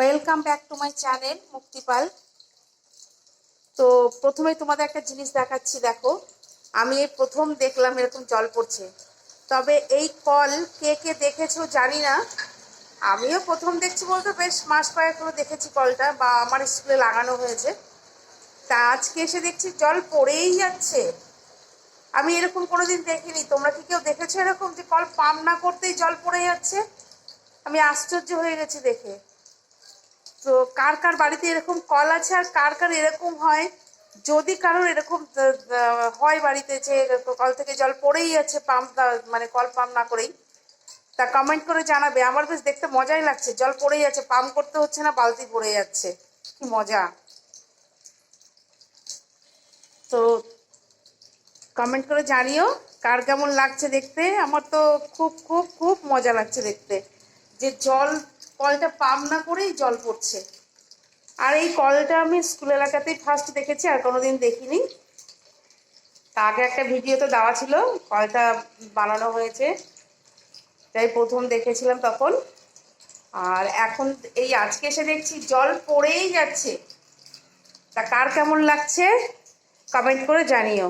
Welcome back to my channel Muktipal তো প্রথমে তোমাদের একটা জিনিস দেখাচ্ছি, দেখো। আমি এই প্রথম দেখলাম এরকম জল পড়ছে। তবে এই কল কে কে দেখেছ জানি না। আমিও প্রথম দেখছি বলতে বেশ মাস কয়েক হলো দেখেছি কলটা বা আমার স্কুলে লাগানো হয়েছে। তা আজকে এসে দেখছি জল পড়েই যাচ্ছে। আমি এরকম কোনোদিন দেখিনি। তোমরা কি কেউ দেখেছ এরকম যে কল পাম্প না করতেই জল পড়ে যাচ্ছে? আমি আশ্চর্য হয়ে গেছি দেখে। তো কার কার বাড়িতে এরকম কল আছে আর কার কার এরকম হয়? যদি কারোর এরকম হয় বাড়িতে যে কল থেকে জল পড়েই আছে পাম্প মানে কল পাম্প না করেই, তা কমেন্ট করে জানাবে। আমার বেশ দেখতে মজাই লাগছে। জল পড়েই যাচ্ছে পাম্প করতে হচ্ছে না, বালতি পড়ে যাচ্ছে। কি মজা। তো কমেন্ট করে জানিও, কার কেমন লাগছে দেখতে? আমার তো খুব খুব খুব মজা লাগছে দেখতে। যে জল কলটা পাম্প না করেই জল পড়ছে। আর এই কলটা আমি স্কুল এলাকাতেই ফার্স্ট দেখেছি, আর কোনোদিন দেখিনি। তা আগে একটা ভিডিও তো দেওয়া ছিল, কলটা বানানো হয়েছে। তাই প্রথম দেখেছিলাম তখন। আর এখন এই আজকে এসে দেখছি, জল পড়েই যাচ্ছে। তা কার কেমন লাগছে? কমেন্ট করে জানিও।